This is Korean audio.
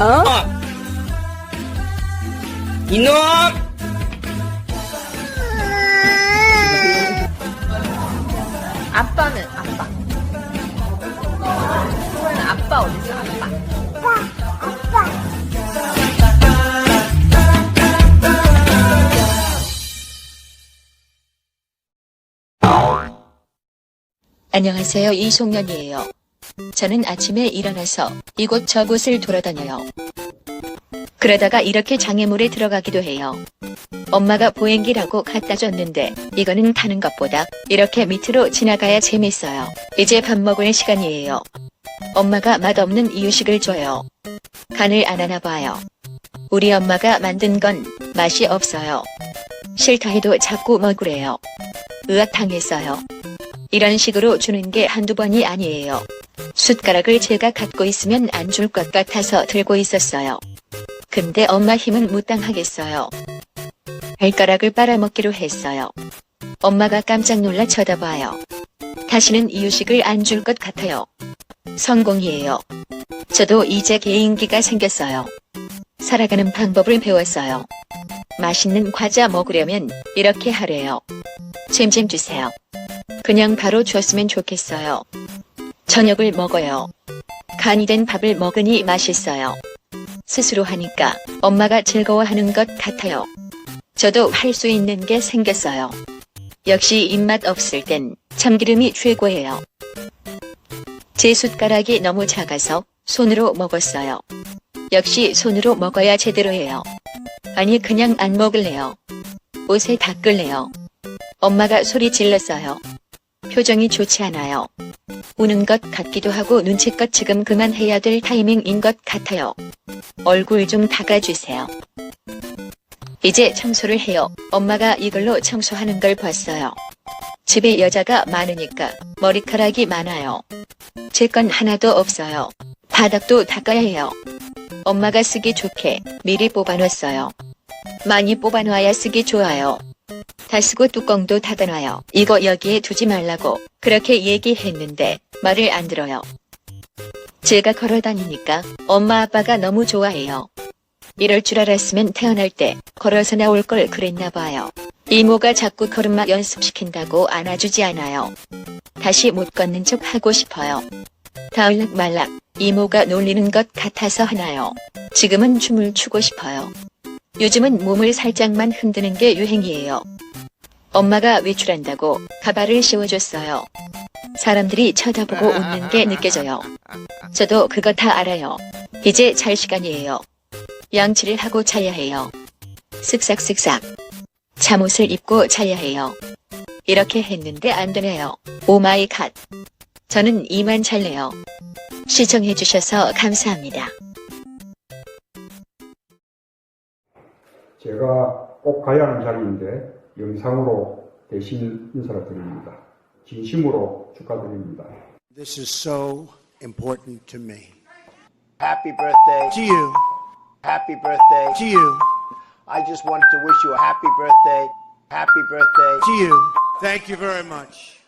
어? 이놈! 아빠는 아빠. 아빠 어디 있어? 아빠. 안녕하세요. 이송년이에요. 저는 아침에 일어나서 이곳 저곳을 돌아다녀요. 그러다가 이렇게 장애물에 들어가기도 해요. 엄마가 보행기라고 갖다 줬는데 이거는 타는 것보다 이렇게 밑으로 지나가야 재밌어요. 이제 밥 먹을 시간이에요. 엄마가 맛없는 이유식을 줘요. 간을 안 하나 봐요. 우리 엄마가 만든 건 맛이 없어요. 싫다 해도 자꾸 먹으래요. 으악 당했어요. 이런 식으로 주는 게 한두 번이 아니에요. 숟가락을 제가 갖고 있으면 안 줄 것 같아서 들고 있었어요. 근데 엄마 힘은 무당하겠어요. 발가락을 빨아먹기로 했어요. 엄마가 깜짝 놀라 쳐다봐요. 다시는 이유식을 안 줄 것 같아요. 성공이에요. 저도 이제 개인기가 생겼어요. 살아가는 방법을 배웠어요. 맛있는 과자 먹으려면 이렇게 하래요. 잼잼 주세요. 그냥 바로 줬으면 좋겠어요. 저녁을 먹어요. 간이 된 밥을 먹으니 맛있어요. 스스로 하니까 엄마가 즐거워하는 것 같아요. 저도 할 수 있는 게 생겼어요. 역시 입맛 없을 땐 참기름이 최고예요. 제 숟가락이 너무 작아서 손으로 먹었어요. 역시 손으로 먹어야 제대로 해요. 아니 그냥 안 먹을래요. 옷에 닦을래요. 엄마가 소리 질렀어요. 표정이 좋지 않아요. 우는 것 같기도 하고 눈치껏 지금 그만해야 될 타이밍인 것 같아요. 얼굴 좀 닦아주세요. 이제 청소를 해요. 엄마가 이걸로 청소하는 걸 봤어요. 집에 여자가 많으니까 머리카락이 많아요. 제 건 하나도 없어요. 바닥도 닦아야 해요. 엄마가 쓰기 좋게 미리 뽑아놨어요. 많이 뽑아놔야 쓰기 좋아요. 다 쓰고 뚜껑도 닫아놔요. 이거 여기에 두지 말라고 그렇게 얘기했는데 말을 안 들어요. 제가 걸어 다니니까 엄마 아빠가 너무 좋아해요. 이럴 줄 알았으면 태어날 때 걸어서 나올 걸 그랬나 봐요. 이모가 자꾸 걸음마 연습시킨다고 안아주지 않아요. 다시 못 걷는 척 하고 싶어요. 다을락 말락 이모가 놀리는 것 같아서 하나요. 지금은 춤을 추고 싶어요. 요즘은 몸을 살짝만 흔드는 게 유행이에요. 엄마가 외출한다고 가발을 씌워줬어요. 사람들이 쳐다보고 웃는 게 느껴져요. 저도 그거 다 알아요. 이제 잘 시간이에요. 양치를 하고 자야 해요. 쓱싹쓱싹. 잠옷을 입고 자야 해요. 이렇게 했는데 안 되네요. 오 마이 갓. 저는 이만 잘래요. 시청해주셔서 감사합니다. 제가 꼭 가야 하는 자리인데 영상으로 대신 인사를 드립니다. 진심으로 축하드립니다. This is so important to me. Happy birthday To you, Happy birthday to you, I just wanted to wish you a happy birthday. Happy birthday. to you. Thank you very much.